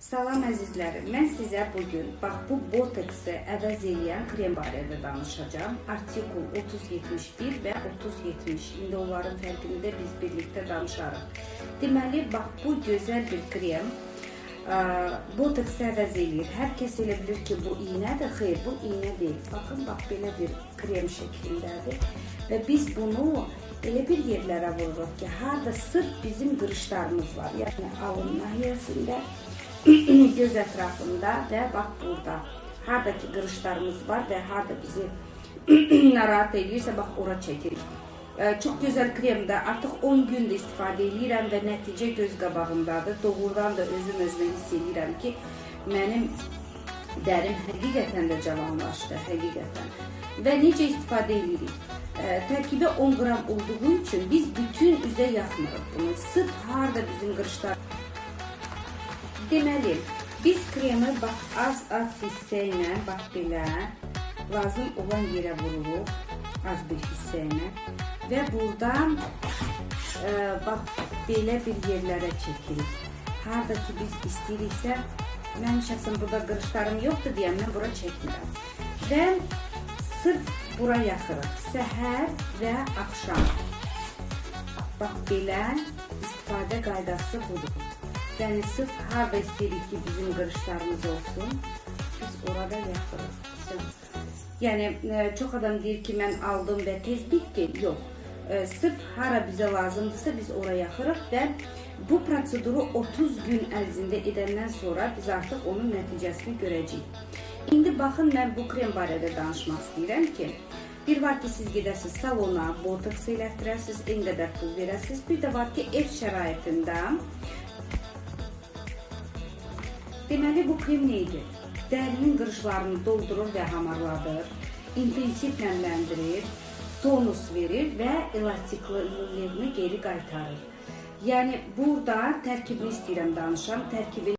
Salam əzizlərim, mən sizə bugün bax bu botoksu əvəz edən krem barədə danışacağam. Artikul 3071 və 3070. İndi onların fərqini də biz birlikdə danışarıq. Deməli, bax bu gözəl bir krem ə, botoksu əvəz eləyir. Hər kəs elə bilir ki, bu iynədir. Xeyr, bu iynə deyil. Baxın, bax belə bir krem şəklindədir. Və biz bunu elə bir yerlərə vururuq ki, harda sırf bizim qırışlarımız var. Yəni alın nahiyəsində göz ətrafında və bax burada. Harda ki qırışlarımız var və harda bizi narahat edirsə bax ora çəkir. Ə, Çox gözəl kremdə artıq 10 gündür istifadə edirəm və nəticə göz qabağımdadır. Doğrudan da özüm özümə hiss edirəm ki, mənim dərim həqiqətən də cavanlaşdı, həqiqətən. Və necə istifadə edirik? Ə, Tərkibi 10 qram olduğu üçün biz bütün üzə yaxmırıq bunu. Sırf harda bizim qırışlar Deməli, biz kremi bax az-az hissə ilə bax belə lazım olan yerə vururuq, az bir hissə ilə və buradan e, bax belə bir yerlərə çəkirik. Harda ki biz istəyiriksə, mən şəxsən burada qırışlarım yoxdur deyə mən bura çəkmirəm. Və sırf bura yaxırıq. Səhər və axşam. Bax belə istifadə qaydası budur. Yəni sırf harda istəyirik ki, bizim qırışlarımız olsun, biz orada yaxırıq. Yəni e, çox adam deyir ki, mən aldım və tez bitdi. Yox. E, Sırf hara bizə lazımdırsa biz ora yaxırıq və bu proseduru 30 gün ərzində edəndən sonra biz artıq onun nəticəsini görəcəyik. İndi baxın mən bu krem barədə danışmaq istəyirəm ki, bir var ki siz gedəsiniz salona, botoks elətdirəsiniz, en qədər pul verəsiniz. Bir də var ki ev şəraitində Deməli bu krem nə edir? Dərinin qırışlarını doldurur və hamarladır, intensiv nəmləndirir, tonus verir və elastiklığını geri qaytarır. Yəni burada tərkibini istəyirəm danışam. Tərkibini